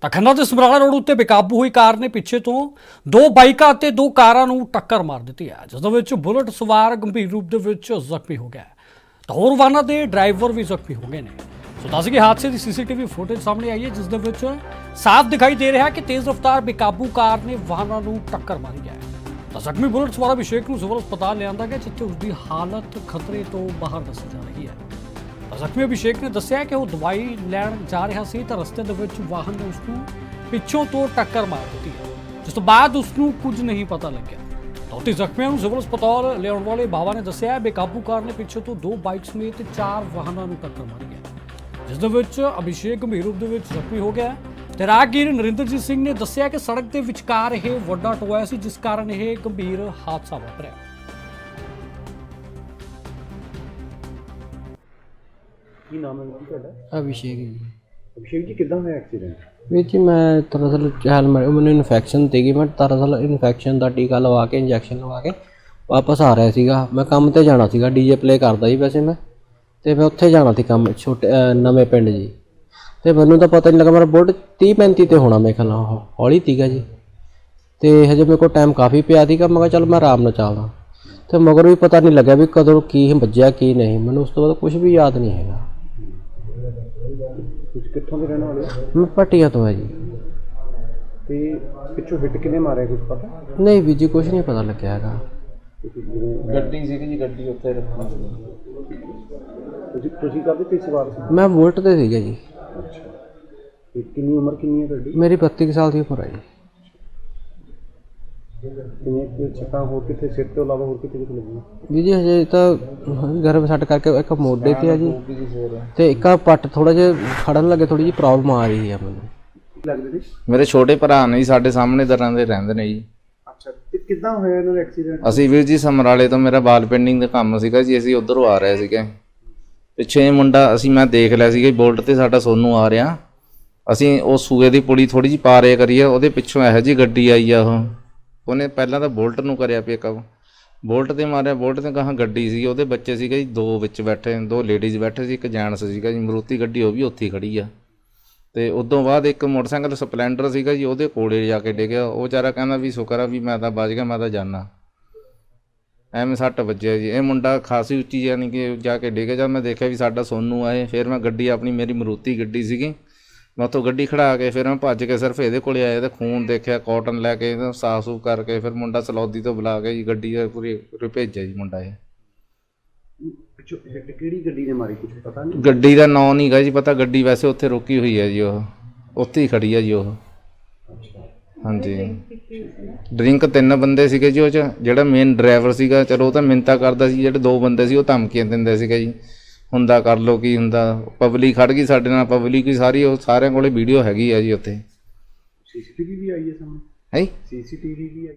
ਤਾਂ ਖੰਨਾ ਦੇ ਸਮਰਾਲਾ ਰੋਡ ਉੱਤੇ ਬੇਕਾਬੂ ਹੋਈ ਕਾਰ ਨੇ ਪਿੱਛੇ ਤੋਂ ਦੋ ਬਾਈਕਾਂ ਅਤੇ ਦੋ ਕਾਰਾਂ ਨੂੰ ਟੱਕਰ ਮਾਰ ਦਿੱਤੀ ਹੈ ਜਿਸ ਦੇ ਵਿੱਚ ਬੁਲਟ ਸਵਾਰ ਗੰਭੀਰ ਰੂਪ ਦੇ ਵਿੱਚ ਜ਼ਖਮੀ ਹੋ ਗਿਆ ਤਾਂ ਹੋਰ ਵਾਹਨਾਂ ਦੇ ਡਰਾਈਵਰ ਵੀ ਜ਼ਖਮੀ ਹੋ ਗਏ ਨੇ। ਸੋ ਦੱਸ ਕਿ ਹਾਦਸੇ ਦੀ ਸੀਸੀਟੀਵੀ ਫੁਟੇਜ ਸਾਹਮਣੇ ਆਈ ਹੈ ਜਿਸ ਦੇ ਵਿੱਚ ਸਾਫ਼ ਦਿਖਾਈ ਦੇ ਰਿਹਾ ਕਿ ਤੇਜ਼ ਰਫ਼ਤਾਰ ਬੇਕਾਬੂ ਕਾਰ ਨੇ ਵਾਹਨਾਂ ਨੂੰ ਟੱਕਰ ਮਾਰੀ ਹੈ। ਤਾਂ ਜ਼ਖਮੀ ਬੁਲਟ ਸਵਾਰ ਅਭਿਸ਼ੇਕ ਨੂੰ ਸਿਵਲ ਹਸਪਤਾਲ ਲਿਆਂਦਾ ਗਿਆ, ਜਿੱਥੇ ਉਸ ਦੀ ਹਾਲਤ ਖਤਰੇ ਤੋਂ ਬਾਹਰ ਦੱਸੀ ਜਾ ਰਹੀ ਹੈ। ਜ਼ਖਮੀ ਅਭਿਸ਼ੇਕ ਨੇ ਦੱਸਿਆ ਕਿ ਉਹ ਦਵਾਈ ਲੈਣ ਜਾ ਰਿਹਾ ਸੀ ਤਾਂ ਰਸਤੇ ਦੇ ਵਿੱਚ ਵਾਹਨ ਨੇ ਉਸ ਨੂੰ ਪਿੱਛੋਂ ਤੋਂ ਟੱਕਰ ਮਾਰ ਦਿੱਤੀ। ਜਿਸ ਤੋਂ ਬਾਅਦ ਉਸ ਨੂੰ ਕੁਝ ਨਹੀਂ ਪਤਾ ਲੱਗਿਆ। ਤਾਂ ਉੱਥੇ ਜ਼ਖਮੀਆਂ ਨੂੰ ਸਿਵਲ ਹਸਪਤਾਲ ਲਿਆਉਣ ਵਾਲੇ ਬਾਵਾ ਨੇ ਦੱਸਿਆ, ਬੇਕਾਬੂ ਕਾਰ ਨੇ ਪਿੱਛੋਂ ਤੋਂ ਦੋ ਬਾਈਕ ਸਮੇਤ ਚਾਰ ਵਾਹਨਾਂ ਨੂੰ ਟੱਕਰ ਮਾਰੀ ਹੈ। ਜਿਸ ਦੇ ਵਿੱਚ ਅਭਿਸ਼ੇਕ ਗੰਭੀਰ ਰੂਪ ਦੇ ਵਿੱਚ ਜ਼ਖਮੀ ਹੋ ਗਿਆ। ਤੇ ਰਾਹਗੀਰ ਨਰਿੰਦਰਜੀਤ ਸਿੰਘ ਨੇ ਦੱਸਿਆ ਕਿ ਸੜਕ ਦੇ ਵਿਚਕਾਰ ਇਹ ਵੱਡਾ ਟੋਇਆ ਸੀ, ਜਿਸ ਕਾਰਨ ਇਹ ਗੰਭੀਰ ਹਾਦਸਾ ਵਾਪਰਿਆ। ਕੀ ਨਾਮ ਹੈ ਤੁਹਾਡਾ? ਅਭਿਸ਼ੇਕ ਜੀ। ਅਭਿਸ਼ੇਕ ਜੀ ਕਿੱਦਾਂ ਹੋਇਆ ਐਕਸੀਡੈਂਟ? ਵੀਰ ਜੀ ਮੈਂ ਦਰਅਸਲ ਚਹਿਲ ਮਰ ਮੈਨੂੰ ਇਨਫੈਕਸ਼ਨ ਸੀਗੀ ਮੈਂ ਦਰਅਸਲ ਇਨਫੈਕਸ਼ਨ ਦਾ ਟੀਕਾ ਲਵਾ ਕੇ ਇੰਜੈਕਸ਼ਨ ਲਵਾ ਕੇ ਵਾਪਸ ਆ ਰਿਹਾ ਸੀਗਾ। ਮੈਂ ਕੰਮ ਤੇ ਜਾਣਾ ਸੀਗਾ। ਡੀਜੇ ਪਲੇ ਕਰਦਾ ਜੀ ਵੈਸੇ ਮੈਂ। ਤੇ ਮੈਂ ਉੱਥੇ ਜਾਣਾ ਸੀ ਕੰਮ ਛੋਟੇ ਅਹ ਨਵੇਂ ਪਿੰਡ ਜੀ। ਤੇ ਮੈਨੂੰ ਤਾਂ ਪਤਾ ਨਹੀਂ ਲੱਗਾ ਮੇਰਾ ਬੁੱਢ 30 35 ਤੇ ਹੋਣਾ ਮੇਰੇ ਖਿਆਲ ਨਾਲ। ਉਹ, ਹੌਲੀ ਸੀਗਾ ਜੀ। ਤੇ ਹਜੇ ਮੇਰੇ ਕੋਲ ਟਾਈਮ ਕਾਫੀ ਪਿਆ ਸੀਗਾ। ਮੈਂ ਕਿਹਾ ਚੱਲ ਮੈਂ ਆਰਾਮ ਨਾਲ ਚੱਲਦਾ। ਤੇ ਮਗਰ ਵੀ ਪਤਾ ਨਹੀਂ ਲੱਗਿਆ ਵੀ ਕਦੋਂ ਕੀ ਵੱਜਿਆ ਕੀ ਨਹੀਂ। ਮੈਨੂੰ ਉਸ ਤੋਂ ਬਾਅਦ ਕੁਝ ਵੀ ਯਾਦ ਨਹੀਂ ਹੈਗਾ। ਤੁਸੀਂ ਕਿੱਥੋਂ ਦੇ ਰਹਿਣ ਵਾਲੇ ਹੋ? ਮੈਂ ਪਟਿਆ ਤੋਂ ਹੈ ਜੀ। ਤੇ ਪਿੱਛੋਂ ਹਿੱਟ ਕਿਨੇ ਮਾਰਿਆ ਕੁਝ ਪਤਾ? ਨਹੀਂ ਵੀਰ ਜੀ ਕੁਝ ਨਹੀਂ ਪਤਾ ਲੱਗਿਆ ਹੈਗਾ। ਤੁਸੀਂ ਜਿਵੇਂ ਗੱਡੀ ਸੀਗੀ ਜੀ ਗੱਡੀ ਉੱਥੇ ਰੱਖਣੀ ਸੀ ਤੁਸੀਂ ਤੁਸੀਂ ਕਾਹਦੇ ਤੇ ਸਵਾਰ ਸੀ? ਮੈਂ ਬੁਲਟ ਤੇ ਸੀਗਾ ਜੀ। ਅੱਛਾ। ਤੇ ਕਿੰਨੀ ਉਮਰ ਕਿੰਨੀ ਹੈ ਤੁਹਾਡੀ? ਮੇਰੀ 32 ਕੁ ਸਾਲ ਦੀ ਉਮਰ ਹੈ ਜੀ। ਕਿੰਨੇ ਕੁ ਛੱਟਾਂ ਹੋਰ ਕਿੱਥੇ ਸਿਰ ਤੋਂ ਇਲਾਵਾ ਹੋਰ ਕਿੱਥੇ ਕਿੱਥੇ ਲੱਗੀਆਂ ਵੀ ਜੀ ਹਜੇ ਤਾਂ ਗਰਮ ਸੱਟ ਕਰਕੇ ਇੱਕ ਮੋਢੇ ਤੇ ਆ ਜੀ। ਜੀ ਤੇ ਇੱਕ ਆਹ ਪੱਟ ਥੋੜਾ ਜਿਹਾ ਖੜਨ ਲੱਗੇ ਥੋੜੀ ਜਿਹੀ ਪ੍ਰੋਬਲਮ ਆ ਰਹੀ ਹੈ ਮੈਨੂੰ। ਕੀ ਲੱਗਦੇ ਸੀ ਮੇਰੇ ਛੋਟੇ ਭਰਾ ਨੇ ਜੀ ਸਾਡੇ ਸਾਹਮਣੇ ਦਰਾਂ ਦੇ ਰਹਿੰਦੇ ਨੇ ਜੀ। ਅੱਛਾ ਤੇ ਕਿੱਦਾਂ ਹੋਇਆ ਇਹਨਾਂ ਦਾ ਐਕਸੀਡੈਂਟ ਅਸੀਂ ਵੀਰ ਜੀ ਸਮਰਾਲੇ ਤੋਂ ਮੇਰਾ ਵਾਲ ਪੇਂਟਿੰਗ ਦਾ ਕੰਮ ਸੀਗਾ ਜੀ ਅਸੀਂ ਉਧਰੋਂ ਆ ਰਹੇ ਸੀਗੇ। ਪਿੱਛੇ ਇਹ ਮੁੰਡਾ ਅਸੀਂ ਮੈਂ ਦੇਖ ਲਿਆ ਸੀਗਾ ਜੀ ਬੋਲਟ ਤੇ ਸਾਡਾ ਸੋਨੂ ਆ ਰਿਹਾ। ਅਸੀਂ ਉਹ ਸੂਏ ਦੀ ਪੁਲੀ ਥੋੜੀ ਜਿਹੀ ਪਾਰੇ ਕਰੀਏ ਉਹਦੇ ਪਿੱਛੋਂ ਇਹੋ ਜੀ ਗੱਡੀ ਆਈ ਆ ਉਹ। ਉਹਨੇ ਪਹਿਲਾਂ ਤਾਂ ਬੋਲਟ ਨੂੰ ਕਰਿਆ ਪਿਕਅਪ ਬੋਲਟ ਤੇ ਮਾਰਿਆ, ਬੋਲਟ ਤੇ ਕਹਾਂ ਗੱਡੀ ਸੀ, ਉਹਦੇ ਬੱਚੇ ਸੀਗੇ ਜੀ, ਦੋ ਵਿੱਚ ਬੈਠੇ, ਦੋ ਲੇਡੀਜ਼ ਬੈਠੇ ਸੀ, ਇੱਕ ਜੈਂਟਸ ਸੀਗਾ ਜੀ, ਮਰੂਤੀ ਗੱਡੀ, ਉਹ ਵੀ ਉੱਥੇ ਹੀ ਖੜੀ ਆ। ਤੇ ਉਦੋਂ ਬਾਅਦ ਇੱਕ ਮੋਟਰਸਾਈਕਲ ਸਪਲੈਂਡਰ ਸੀਗਾ ਜੀ, ਉਹਦੇ ਕੋਲੇ ਜਾ ਕੇ ਡਿੱਗਿਆ। ਉਹ ਵਿਚਾਰਾ ਕਹਿੰਦਾ ਵੀ ਸ਼ੁਕਰ ਆ ਵੀ ਮੈਂ ਤਾਂ ਬਚ ਗਿਆ, ਮੈਂ ਤਾਂ ਜਾਨਾ। ਐਵੇਂ ਸੱਟ ਵੱਜਿਆ ਜੀ। ਇਹ ਮੁੰਡਾ ਖਾਸੀ ਉੱਚੀ ਯਾਨੀ ਕਿ ਜਾ ਕੇ ਡਿੱਗਿਆ, ਜਦ ਮੈਂ ਦੇਖਿਆ ਵੀ ਸਾਡਾ ਸੋਨੂ ਆਏ ਫਿਰ ਮੈਂ ਗੱਡੀ ਆਪਣੀ, ਮੇਰੀ ਮਰੂਤੀ ਗੱਡੀ ਸੀਗੀ। ਮੈਂ ਉੱਥੋਂ ਗੱਡੀ ਖੜਾ ਕੇ ਫਿਰ ਮੈਂ ਭੱਜ ਕੇ ਸਿਰਫ ਇਹਦੇ ਕੋਲੇ ਆਇਆ ਤੇ ਖੂਨ ਦੇਖਿਆ ਕਾਟਨ ਲੈ ਕੇ ਇਹਦਾ ਸਾਫ਼ ਸੂਫ ਕਰਕੇ ਫਿਰ ਮੁੰਡਾ ਸਲੌਦੀ ਤੋਂ ਬੁਲਾ ਕੇ ਜੀ ਗੱਡੀ ਦਾ ਪੂਰੀ ਪੂਰੀ ਭੇਜਿਆ ਜੀ ਮੁੰਡਾ ਇਹ। ਪਿੱਛੋਂ ਹਿੱਟ ਕਿਹੜੀ ਗੱਡੀ ਨੇ ਮਾਰੀ ਕੁਝ ਪਤਾ ਨਹੀਂ? ਗੱਡੀ ਦਾ ਨਾਂ ਨਹੀਂ ਗਾ ਜੀ ਪਤਾ ਗੱਡੀ ਵੈਸੇ ਉੱਥੇ ਰੁਕੀ ਹੋਈ ਹੈ ਜੀ ਉਹ ਉੱਥੇ ਹੀ ਖੜੀ ਹੈ ਜੀ ਉਹ। ਹਾਂਜੀ। ਡਰਿੰਕ ਤਿੰਨ ਬੰਦੇ ਸੀਗੇ ਜੀ ਉਹ ਚ ਜਿਹੜਾ ਮੇਨ ਡਰਾਈਵਰ ਸੀਗਾ ਚਲੋ ਉਹ ਤਾਂ ਮਿੰਤਾ ਕਰਦਾ ਸੀ ਜਿਹੜੇ ਦੋ ਬੰਦੇ ਸੀ ਉਹ ਧਮਕੀਆਂ ਦਿੰਦੇ ਸੀਗੇ ਜੀ। ਹੁੰਦਾ ਕਰ ਲੋ ਕੀ ਹੁੰਦਾ। ਪਬਲਿਕ ਖੜ ਗਈ ਸਾਡੇ ਨਾਲ ਪਬਲਿਕ ਹੀ ਸਾਰੀ ਉਹ ਸਾਰਿਆਂ ਕੋਲੇ ਵੀਡੀਓ ਹੈਗੀ ਆ ਜੀ ਉੱਥੇ। ਸੀਸੀਟੀਵੀ ਵੀ ਆਈ ਹੈ ਸਾਹਮਣੇ। ਹੈ? ਸੀਸੀਟੀਵੀ ਵੀ ਆਈ।